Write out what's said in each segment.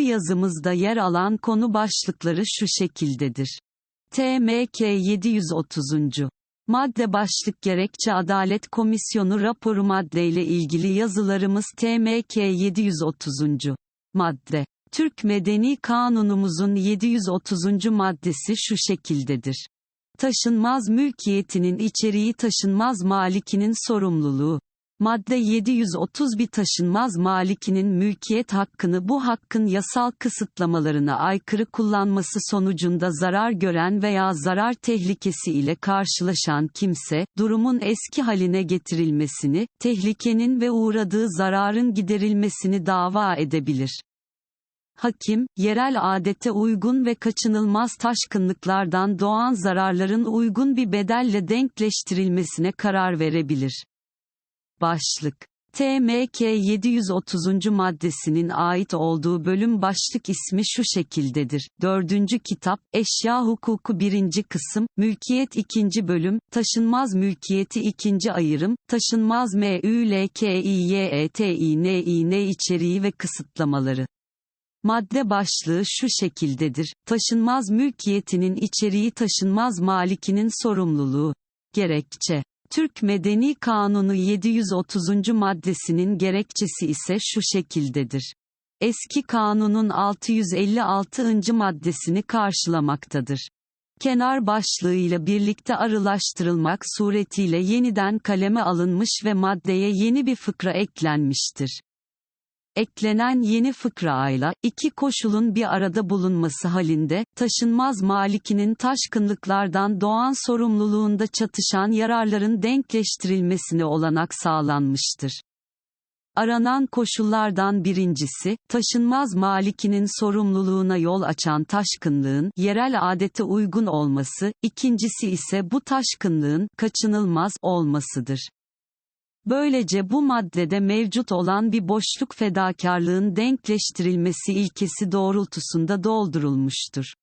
yazımızda yer alan konu başlıkları şu şekildedir. TMK 730. Madde başlık gerekçe Adalet Komisyonu raporu maddeyle ilgili yazılarımız TMK 730. Madde. Türk Medeni Kanunumuzun 730. maddesi şu şekildedir. Taşınmaz mülkiyetinin içeriği taşınmaz malikinin sorumluluğu. Madde 730 bir taşınmaz malikinin mülkiyet hakkını bu hakkın yasal kısıtlamalarına aykırı kullanması sonucunda zarar gören veya zarar tehlikesi ile karşılaşan kimse, durumun eski haline getirilmesini, tehlikenin ve uğradığı zararın giderilmesini dava edebilir. Hakim, yerel adete uygun ve kaçınılmaz taşkınlıklardan doğan zararların uygun bir bedelle denkleştirilmesine karar verebilir. Başlık TMK 730. maddesinin ait olduğu bölüm başlık ismi şu şekildedir. 4. kitap, Eşya Hukuku 1. kısım, Mülkiyet 2. bölüm, Taşınmaz mülkiyeti 2. ayırım, Taşınmaz MÜLKİYETİNİN içeriği ve kısıtlamaları. Madde başlığı şu şekildedir. Taşınmaz mülkiyetinin içeriği taşınmaz malikinin sorumluluğu. Gerekçe Türk Medeni Kanunu 730. maddesinin gerekçesi ise şu şekildedir. Eski kanunun 656. maddesini karşılamaktadır. Kenar başlığıyla birlikte arılaştırılmak suretiyle yeniden kaleme alınmış ve maddeye yeni bir fıkra eklenmiştir. Eklenen yeni fıkrayla, iki koşulun bir arada bulunması halinde, taşınmaz malikinin taşkınlıklardan doğan sorumluluğunda çatışan yararların denkleştirilmesine olanak sağlanmıştır. Aranan koşullardan birincisi, taşınmaz malikinin sorumluluğuna yol açan taşkınlığın yerel adete uygun olması, ikincisi ise bu taşkınlığın kaçınılmaz olmasıdır. Böylece bu maddede mevcut olan bir boşluk fedakarlığın denkleştirilmesi ilkesi doğrultusunda doldurulmuştur.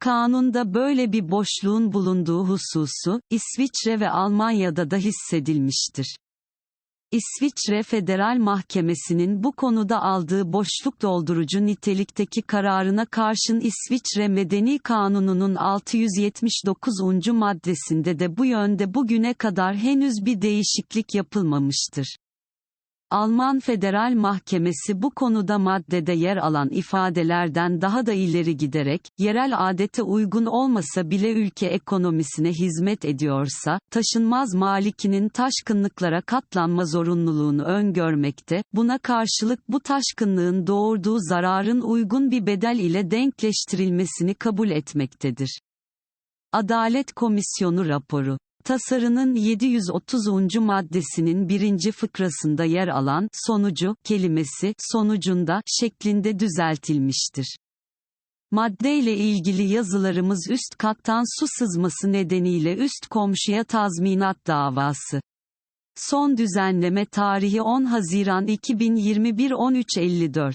Kanunda böyle bir boşluğun bulunduğu hususu, İsviçre ve Almanya'da da hissedilmiştir. İsviçre Federal Mahkemesi'nin bu konuda aldığı boşluk doldurucu nitelikteki kararına karşın İsviçre Medeni Kanunu'nun 679. maddesinde de bu yönde bugüne kadar henüz bir değişiklik yapılmamıştır. Alman Federal Mahkemesi bu konuda maddede yer alan ifadelerden daha da ileri giderek, yerel adete uygun olmasa bile ülke ekonomisine hizmet ediyorsa, taşınmaz malikinin taşkınlıklara katlanma zorunluluğunu öngörmekte, buna karşılık bu taşkınlığın doğurduğu zararın uygun bir bedel ile denkleştirilmesini kabul etmektedir. Adalet Komisyonu raporu Tasarının 730. maddesinin birinci fıkrasında yer alan sonucu kelimesi sonucunda şeklinde düzeltilmiştir. Maddeyle ilgili yazılarımız üst kattan su sızması nedeniyle üst komşuya tazminat davası. Son düzenleme tarihi 10 Haziran 2021 13.54